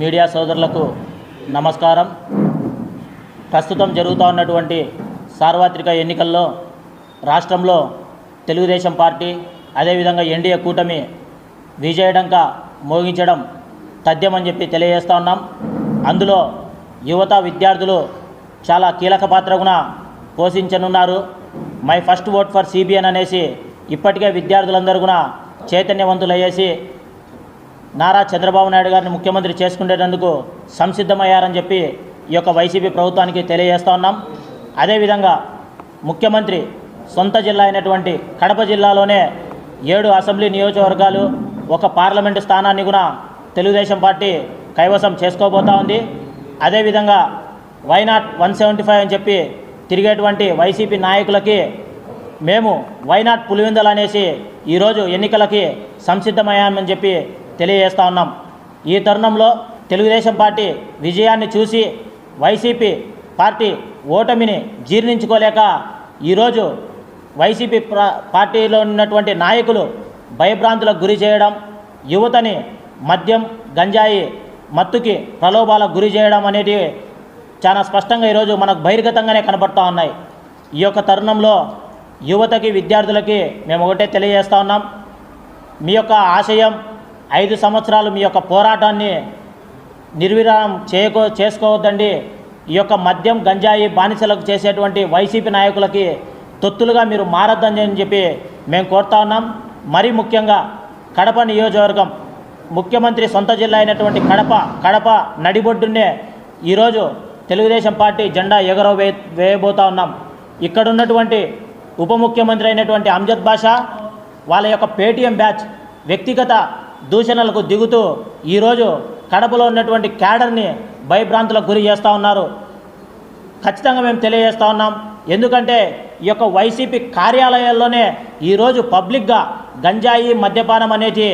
Media సోదరులకు నమస్కారం. ప్రస్తుతం జరుగుతూ ఉన్నటువంటి సార్వత్రిక ఎన్నికల్లో రాష్ట్రంలో తెలుగుదేశం పార్టీ అదేవిధంగా ఎన్డీఏ కూటమి విజయడంక మోగించడం తథ్యమని చెప్పి తెలియజేస్తూ ఉన్నాం. అందులో యువత విద్యార్థులు చాలా కీలక పాత్ర కూడా పోషించనున్నారు. My first vote for CBN అనేసి ఇప్పటికే విద్యార్థులందరూ కూడా చైతన్యవంతులయ్యేసి నారా చంద్రబాబు నాయుడు గారిని ముఖ్యమంత్రి చేసుకునేటందుకు సంసిద్ధమయ్యారని చెప్పి ఈ యొక్క వైసీపీ ప్రభుత్వానికి తెలియజేస్తూ ఉన్నాం. అదేవిధంగా ముఖ్యమంత్రి సొంత జిల్లా అయినటువంటి కడప జిల్లాలోనే ఏడు అసెంబ్లీ నియోజకవర్గాలు ఒక పార్లమెంటు స్థానాన్ని కూడా తెలుగుదేశం పార్టీ కైవసం చేసుకోబోతా ఉంది. అదేవిధంగా వైనాట్ వన్ సెవెంటీ ఫైవ్ అని చెప్పి తిరిగేటువంటి వైసీపీ నాయకులకి మేము వైనాట్ పులివిందలు అనేసి ఈరోజు ఎన్నికలకి సంసిద్ధమయ్యామని చెప్పి తెలియజేస్తా ఉన్నాం. ఈ తరుణంలో తెలుగుదేశం పార్టీ విజయాన్ని చూసి వైసీపీ పార్టీ ఓటమిని జీర్ణించుకోలేక ఈరోజు వైసీపీ పార్టీలో ఉన్నటువంటి నాయకులు భయభ్రాంతులకు గురి చేయడం యువతని మద్యం గంజాయి మత్తుకి ప్రలోభాలకు గురి చేయడం అనేటివి చాలా స్పష్టంగా ఈరోజు మనకు బహిర్గతంగానే కనబడుతూ ఉన్నాయి. ఈ యొక్క తరుణంలో యువతకి విద్యార్థులకి మేము ఒకటే తెలియజేస్తూ ఉన్నాం. మీ యొక్క ఆశయం ఐదు సంవత్సరాలు మీ యొక్క పోరాటాన్ని నిర్విరామం చేయకో చేసుకోవద్దండి. ఈ యొక్క మద్యం గంజాయి బానిసలకు చేసేటువంటి వైసీపీ నాయకులకి తొత్తులుగా మీరు మారద్దని అని చెప్పి మేము కోరుతా ఉన్నాం. మరీ ముఖ్యంగా కడప నియోజకవర్గం ముఖ్యమంత్రి సొంత జిల్లా అయినటువంటి కడప కడప నడిబొడ్డునే ఈరోజు తెలుగుదేశం పార్టీ జెండా ఎగరో వే వేయబోతా ఉన్నాం. ఇక్కడ ఉన్నటువంటి ఉప ముఖ్యమంత్రి అయినటువంటి అమ్జద్ బాషా వాళ్ళ యొక్క పేటీఎం బ్యాచ్ వ్యక్తిగత దూషణలకు దిగుతూ ఈరోజు కడపలో ఉన్నటువంటి క్యాడర్ని భయభ్రాంతులకు గురి చేస్తూ ఉన్నారు. ఖచ్చితంగా మేము తెలియజేస్తూ ఉన్నాం. ఎందుకంటే ఈ యొక్క వైసీపీ కార్యాలయాల్లోనే ఈరోజు పబ్లిక్గా గంజాయి మద్యపానం అనేది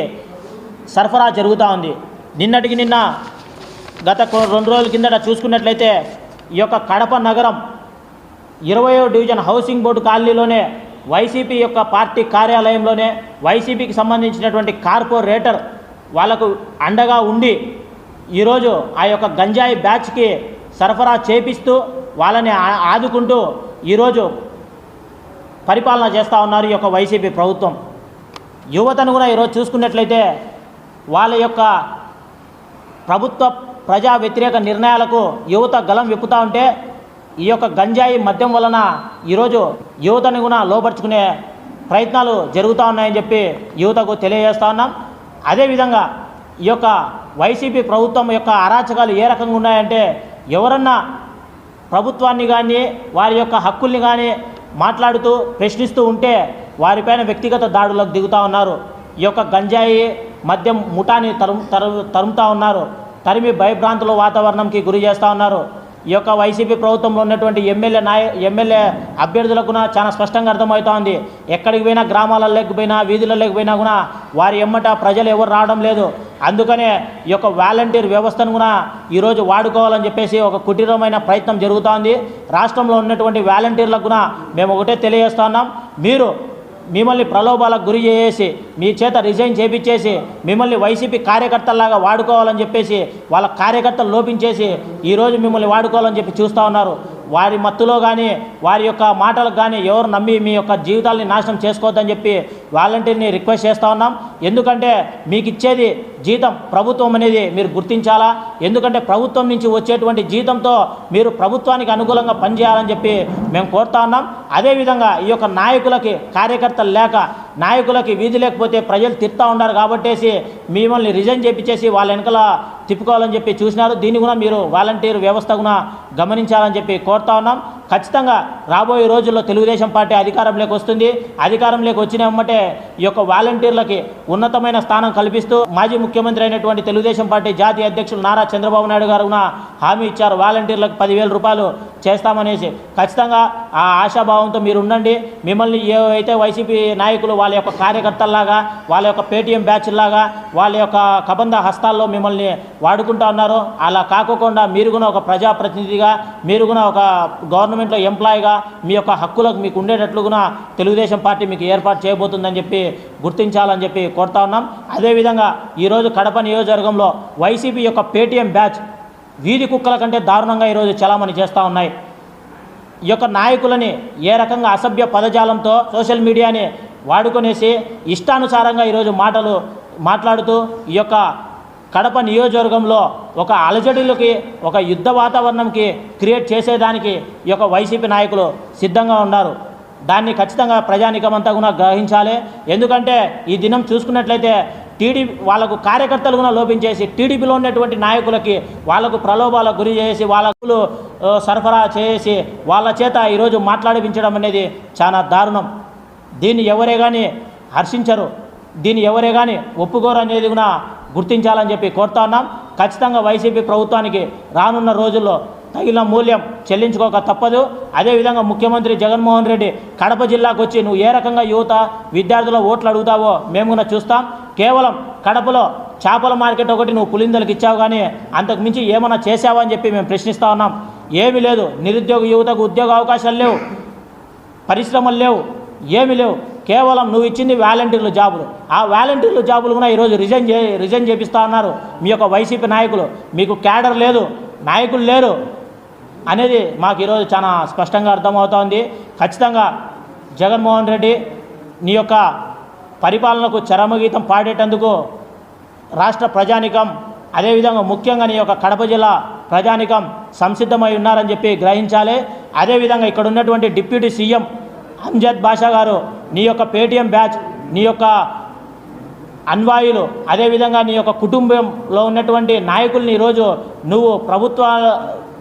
సరఫరా జరుగుతూ ఉంది. నిన్నటికి నిన్న గత రెండు రోజుల కిందట చూసుకున్నట్లయితే ఈ యొక్క కడప నగరం ఇరవయో డివిజన్ హౌసింగ్ బోర్డు కాలనీలోనే వైసీపీ యొక్క పార్టీ కార్యాలయంలోనే వైసీపీకి సంబంధించినటువంటి కార్పొరేటర్ వాళ్ళకు అండగా ఉండి ఈరోజు ఆ యొక్క గంజాయి బ్యాచ్కి సరఫరా చేపిస్తూ వాళ్ళని ఆదుకుంటూ ఈరోజు పరిపాలన చేస్తూ ఉన్నారు ఈ యొక్క వైసీపీ ప్రభుత్వం. యువతను కూడా ఈరోజు చూసుకున్నట్లయితే వాళ్ళ యొక్క ప్రభుత్వ ప్రజా వ్యతిరేక నిర్ణయాలకు యువత గలం విప్పుతూ ఉంటే ఈ యొక్క గంజాయి మద్యం వలన ఈరోజు యువతని కూడా లోపరుచుకునే ప్రయత్నాలు జరుగుతూ ఉన్నాయని చెప్పి యువతకు తెలియజేస్తూ ఉన్నాం. అదేవిధంగా ఈ యొక్క వైసీపీ ప్రభుత్వం యొక్క అరాచకాలు ఏ రకంగా ఉన్నాయంటే ఎవరన్నా ప్రభుత్వాన్ని కానీ వారి యొక్క హక్కుల్ని కానీ మాట్లాడుతూ ప్రశ్నిస్తూ ఉంటే వారిపైన వ్యక్తిగత దాడులకు దిగుతూ ఉన్నారు. ఈ యొక్క గంజాయి మద్యం ముఠాని తరుము తరు తరుముతూ ఉన్నారు. తరిమి భయభ్రాంతుల వాతావరణంకి గురి చేస్తూ ఉన్నారు. ఈ యొక్క వైసీపీ ప్రభుత్వంలో ఉన్నటువంటి ఎమ్మెల్యే నాయ ఎమ్మెల్యే అభ్యర్థులకు కూడా చాలా స్పష్టంగా అర్థమవుతా ఉంది ఎక్కడికి పోయినా గ్రామాలలోకి పోయినా వీధులలోకి పోయినా కూడా వారి ఎమ్మట ప్రజలు ఎవరు రావడం లేదు. అందుకనే ఈ యొక్క వాలంటీర్ వ్యవస్థను కూడా ఈరోజు వాడుకోవాలని చెప్పేసి ఒక కుటీరమైన ప్రయత్నం జరుగుతోంది. రాష్ట్రంలో ఉన్నటువంటి వాలంటీర్లకు కూడా మేము ఒకటే తెలియజేస్తా ఉన్నాం. మీరు మిమ్మల్ని ప్రలోభాలకు గురి చేసి మీ చేత రిజైన్ చేపించేసి మిమ్మల్ని వైసీపీ కార్యకర్తల్లాగా వాడుకోవాలని చెప్పేసి వాళ్ళ కార్యకర్తలు లోపించేసి ఈరోజు మిమ్మల్ని వాడుకోవాలని చెప్పి చూస్తూ ఉన్నారు. వారి మత్తులో కానీ వారి యొక్క మాటలకు కానీ ఎవరు నమ్మి మీ యొక్క జీవితాల్ని నాశనం చేసుకోవద్దని చెప్పి వాలంటీర్ని రిక్వెస్ట్ చేస్తూ ఉన్నాం. ఎందుకంటే మీకు ఇచ్చేది జీతం ప్రభుత్వం అనేది మీరు గుర్తించాలా? ఎందుకంటే ప్రభుత్వం నుంచి వచ్చేటువంటి జీతంతో మీరు ప్రభుత్వానికి అనుకూలంగా పనిచేయాలని చెప్పి మేము కోరుతా ఉన్నాం. అదేవిధంగా ఈ యొక్క నాయకులకి కార్యకర్తలు లేక నాయకులకి వీధి లేకపోతే ప్రజలు తిడతా ఉన్నారు కాబట్టేసి మిమ్మల్ని రిజైన్ చేపించేసి వాళ్ళ వెనకల తిప్పుకోవాలని చెప్పి చూసినారు. దీన్ని కూడా మీరు వాలంటీర్ వ్యవస్థ కూడా గమనించాలని చెప్పి కోరుతా ఉన్నాం. ఖచ్చితంగా రాబోయే రోజుల్లో తెలుగుదేశం పార్టీ అధికారంలోకి వస్తుంది. అధికారంలోకి వచ్చిన వెంబటే ఈ యొక్క వాలంటీర్లకి ఉన్నతమైన స్థానం కల్పిస్తూ మాజీ ముఖ్యమంత్రి అయినటువంటి తెలుగుదేశం పార్టీ జాతీయ అధ్యక్షులు నారా చంద్రబాబు నాయుడు గారు హామీ ఇచ్చారు. వాలంటీర్లకు పదివేల రూపాయలు చేస్తామనేసి ఖచ్చితంగా ఆ ఆశాభావంతో మీరు ఉండండి. మిమ్మల్ని ఏవైతే వైసీపీ నాయకులు వాళ్ళ యొక్క కార్యకర్తల్లాగా వాళ్ళ యొక్క పేటీఎం బ్యాచ్లాగా వాళ్ళ యొక్క కబంధ హస్తాల్లో మిమ్మల్ని వాడుకుంటా ఉన్నారు అలా కాకోకుండా మీరు కూడా ఒక ప్రజాప్రతినిధిగా మీరు కూడా ఒక గవర్నమెంట్ గవర్నమెంట్లో ఎంప్లాయీగా మీ యొక్క హక్కులకు మీకు ఉండేటట్లుగా తెలుగుదేశం పార్టీ మీకు ఏర్పాటు చేయబోతుందని చెప్పి గుర్తించాలని చెప్పి కోరుతా ఉన్నాం. అదేవిధంగా ఈరోజు కడప నియోజకవర్గంలో వైసీపీ యొక్క పేటీఎం బ్యాచ్ వీధి కుక్కల కంటే దారుణంగా ఈరోజు చలామణి చేస్తూ ఉన్నాయి. ఈ యొక్క నాయకులని ఏ రకంగా అసభ్య పదజాలంతో సోషల్ మీడియాని వాడుకొనేసి ఇష్టానుసారంగా ఈరోజు మాటలు మాట్లాడుతూ ఈ యొక్క కడప నియోజకవర్గంలో ఒక అలజడులకి ఒక యుద్ధ వాతావరణంకి క్రియేట్ చేసేదానికి ఈ యొక్క వైసీపీ నాయకులు సిద్ధంగా ఉన్నారు. దాన్ని ఖచ్చితంగా ప్రజానికమంతా కూడా గ్రహించాలి. ఎందుకంటే ఈ దినం చూసుకున్నట్లయితే టీడీపీ వాళ్ళకు కార్యకర్తలు కూడా లోపించేసి టీడీపీలో ఉన్నటువంటి నాయకులకి వాళ్ళకు ప్రలోభాలకు గురి చేసి వాళ్ళకు సరఫరా చేసి వాళ్ళ చేత ఈరోజు మాట్లాడిపించడం అనేది చాలా దారుణం. దీన్ని ఎవరే కానీ హర్షించరు. దీన్ని ఎవరే కానీ ఒప్పుకోరు అనేది కూడా గుర్తించాలని చెప్పి కోరుతా ఉన్నాం. ఖచ్చితంగా వైసీపీ ప్రభుత్వానికి రానున్న రోజుల్లో తగిన మూల్యం చెల్లించుకోక తప్పదు. అదేవిధంగా ముఖ్యమంత్రి జగన్మోహన్ రెడ్డి కడప జిల్లాకు వచ్చి నువ్వు ఏ రకంగా యువత విద్యార్థుల ఓట్లు అడుగుతావో మేము కూడా చూస్తాం. కేవలం కడపలో చేపల మార్కెట్ ఒకటి నువ్వు పులిందలకు ఇచ్చావు కానీ అంతకు మించి ఏమైనా చేసావా అని చెప్పి మేము ప్రశ్నిస్తూ ఉన్నాం. ఏమీ లేదు. నిరుద్యోగ యువతకు ఉద్యోగ అవకాశాలు లేవు. పరిశ్రమలు లేవు. ఏమీ లేవు. కేవలం నువ్వు ఇచ్చింది వాలంటీర్లు జాబులు. ఆ వాలంటీర్లు జాబులు కూడా ఈరోజు రిజైన్ చే రిజైన్ చేపిస్తా ఉన్నారు మీ యొక్క వైసీపీ నాయకులు. మీకు క్యాడర్ లేదు నాయకులు లేరు అనేది మాకు ఈరోజు చాలా స్పష్టంగా అర్థమవుతోంది. ఖచ్చితంగా జగన్మోహన్ రెడ్డి నీ యొక్క పరిపాలనకు చరమగీతం పాడేటందుకు రాష్ట్ర ప్రజానికం అదేవిధంగా ముఖ్యంగా నీ యొక్క కడప జిల్లా ప్రజానికం సంసిద్ధమై ఉన్నారని చెప్పి గ్రహించాలి. అదేవిధంగా ఇక్కడ ఉన్నటువంటి డిప్యూటీ సీఎం అంజద్ బాషా గారు నీ యొక్క పేటీఎం బ్యాచ్ నీ యొక్క అన్వాయులు అదేవిధంగా నీ యొక్క కుటుంబంలో ఉన్నటువంటి నాయకుల్ని ఈరోజు నువ్వు ప్రభుత్వ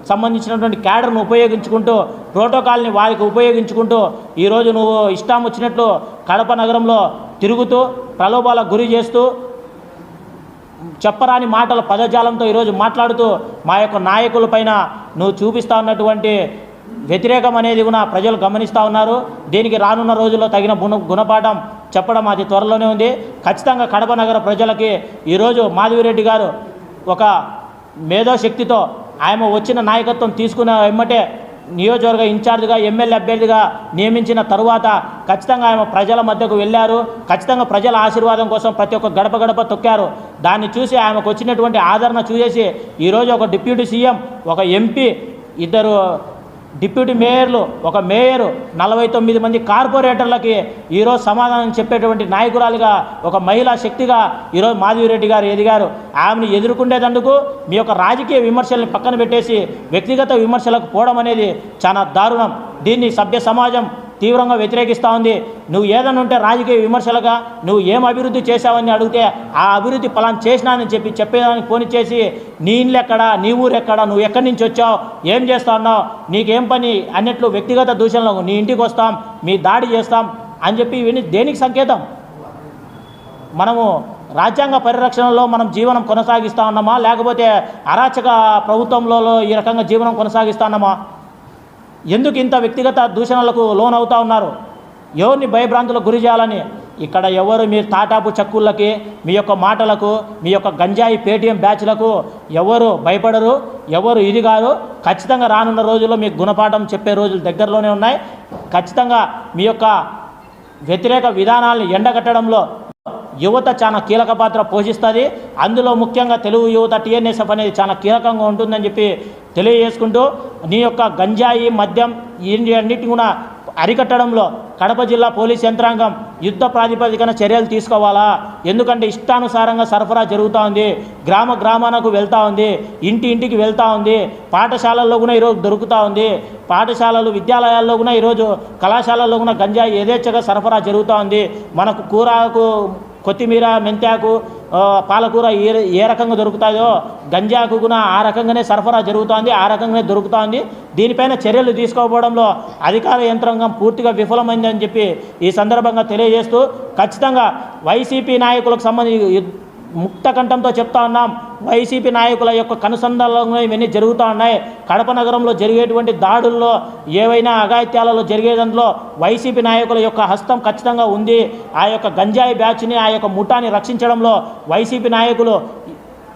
సంబంధించినటువంటి క్యాడర్ను ఉపయోగించుకుంటూ ప్రోటోకాల్ని వారికి ఉపయోగించుకుంటూ ఈరోజు నువ్వు ఇష్టం వచ్చినట్లు కడప నగరంలో తిరుగుతూ ప్రలోభాలకు గురి చేస్తూ చెప్పరాని మాటల పదజాలంతో ఈరోజు మాట్లాడుతూ మా యొక్క నాయకుల పైన నువ్వు చూపిస్తా ఉన్నటువంటి వ్యతిరేకం అనేది కూడా ప్రజలు గమనిస్తూ ఉన్నారు. దీనికి రానున్న రోజుల్లో తగిన గుణ గుణపాఠం చెప్పడం అది త్వరలోనే ఉంది. ఖచ్చితంగా కడప నగర ప్రజలకి ఈరోజు మాధవిరెడ్డి గారు ఒక మేధోశక్తితో ఆయన వచ్చిన నాయకత్వం తీసుకున్న వెమ్మటే నియోజకవర్గ ఇన్ఛార్జ్గా ఎమ్మెల్యే అభ్యర్థిగా నియమించిన తరువాత ఖచ్చితంగా ఆమె ప్రజల మధ్యకు వెళ్ళారు. ఖచ్చితంగా ప్రజల ఆశీర్వాదం కోసం ప్రతి ఒక్క గడప గడప తొక్కారు. దాన్ని చూసి ఆమెకు వచ్చినటువంటి ఆదరణ చూసేసి ఈరోజు ఒక డిప్యూటీ సీఎం ఒక ఎంపీ ఇద్దరు డిప్యూటీ మేయర్లు ఒక మేయరు నలభై తొమ్మిది మంది కార్పొరేటర్లకి ఈరోజు సమాధానం చెప్పేటువంటి నాయకురాలుగా ఒక మహిళా శక్తిగా ఈరోజు మాధవిరెడ్డి గారు ఎదిగారు. ఆమెను ఎదుర్కొండేందుకు మీ యొక్క రాజకీయ విమర్శల్ని పక్కన పెట్టేసి వ్యక్తిగత విమర్శలకు పోవడం అనేది చాలా దారుణం. దీన్ని సభ్య సమాజం తీవ్రంగా వ్యతిరేకిస్తూ ఉంది. నువ్వు ఏదైనా ఉంటే రాజకీయ విమర్శలుగా నువ్వు ఏం అభివృద్ధి చేశావని అడిగితే ఆ అభివృద్ధి ఫలాన్ని చేసినానని చెప్పి చెప్పేదానికి ఫోన్ చేసి నీ ఇల్లు ఎక్కడా? నీ ఊరు ఎక్కడా? నువ్వు ఎక్కడి నుంచి వచ్చావు? ఏం చేస్తా ఉన్నావు? నీకేం పని? అన్నట్లు వ్యక్తిగత దూషణలు నీ ఇంటికి వస్తాం మీ దాడి చేస్తాం అని చెప్పి ఇవన్నీ దేనికి సంకేతం? మనము రాజ్యాంగ పరిరక్షణలో మనం జీవనం కొనసాగిస్తా ఉన్నామా? లేకపోతే అరాచక ప్రభుత్వంలో ఈ రకంగా జీవనం కొనసాగిస్తా ఉన్నామా? ఎందుకు ఇంత వ్యక్తిగత దూషణలకు లోన్ అవుతా ఉన్నారు? ఎవరిని భయభ్రాంతులకు గురి చేయాలని? ఇక్కడ ఎవరు మీ తాటాపు చక్కులకి మీ యొక్క మాటలకు మీ యొక్క గంజాయి పేటీఎం బ్యాచ్లకు ఎవరు భయపడరు? ఎవరు ఇది కాదు? ఖచ్చితంగా రానున్న రోజుల్లో మీకు గుణపాఠం చెప్పే రోజులు దగ్గరలోనే ఉన్నాయి. ఖచ్చితంగా మీ యొక్క వ్యతిరేక విధానాలను ఎండగట్టడంలో యువత చాలా కీలక పాత్ర పోషిస్తుంది. అందులో ముఖ్యంగా తెలుగు యువత టీఎన్ఎస్ఎఫ్ అనేది చాలా కీలకంగా ఉంటుందని చెప్పి తెలియజేసుకుంటూ నీ యొక్క గంజాయి మద్యం ఈ కూడా అరికట్టడంలో కడప జిల్లా పోలీస్ యంత్రాంగం యుద్ధ ప్రాతిపదికన చర్యలు తీసుకోవాలా? ఎందుకంటే ఇష్టానుసారంగా సరఫరా జరుగుతూ ఉంది. గ్రామ గ్రామాలకు వెళ్తూ ఉంది. ఇంటి ఇంటికి వెళ్తూ ఉంది. పాఠశాలల్లో కూడా ఈరోజు దొరుకుతూ ఉంది. పాఠశాలలు విద్యాలయాల్లో కూడా ఈరోజు కళాశాలల్లో కూడా గంజాయి యథేచ్ఛగా సరఫరా జరుగుతూ ఉంది. మనకు కూరకు కొత్తిమీర మెంతాకు పాలకూర ఏ ఏ రకంగా దొరుకుతాయో గంజాకు కూడా ఆ రకంగానే సరఫరా జరుగుతోంది ఆ రకంగానే దొరుకుతోంది. దీనిపైన చర్యలు తీసుకోకపోవడంలో అధికార యంత్రాంగం పూర్తిగా విఫలమైందని చెప్పి ఈ సందర్భంగా తెలియజేస్తూ ఖచ్చితంగా వైసీపీ నాయకులకు సంబంధించి ముక్త కంఠంతో చెప్తా ఉన్నాం. వైసీపీ నాయకుల యొక్క కనుసంధానంలో ఇవన్నీ జరుగుతూ ఉన్నాయి. కడప నగరంలో జరిగేటువంటి దాడుల్లో ఏవైనా అఘాయిత్యాలలో జరిగే దాంట్లో వైసీపీ నాయకుల యొక్క హస్తం ఖచ్చితంగా ఉంది. ఆ యొక్క గంజాయి బ్యాచ్ని ఆ యొక్క ముఠాన్ని రక్షించడంలో వైసీపీ నాయకులు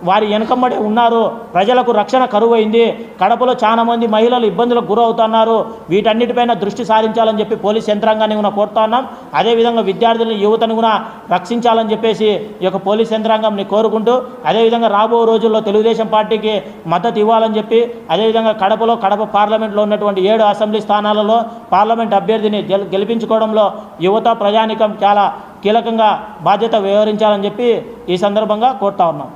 వారి వెనుకమ్మడే ఉన్నారు. ప్రజలకు రక్షణ కరువైంది. కడపలో చాలా మంది మహిళలు ఇబ్బందులకు గురవుతున్నారు. వీటన్నిటిపైన దృష్టి సారించాలని చెప్పి పోలీస్ యంత్రాంగాన్ని కూడా కోరుతా ఉన్నాం. అదేవిధంగా విద్యార్థులను యువతను కూడా రక్షించాలని చెప్పేసి ఈ యొక్క పోలీస్ యంత్రాంగంని కోరుకుంటూ అదేవిధంగా రాబో రోజుల్లో తెలుగుదేశం పార్టీకి మద్దతు ఇవ్వాలని చెప్పి అదేవిధంగా కడపలో కడప పార్లమెంట్లో ఉన్నటువంటి ఏడు అసెంబ్లీ స్థానాలలో పార్లమెంట్ అభ్యర్థిని గెల్ గెలిపించుకోవడంలో యువత ప్రజానికం చాలా కీలకంగా బాధ్యత వ్యవహరించాలని చెప్పి ఈ సందర్భంగా కోరుతా ఉన్నాం.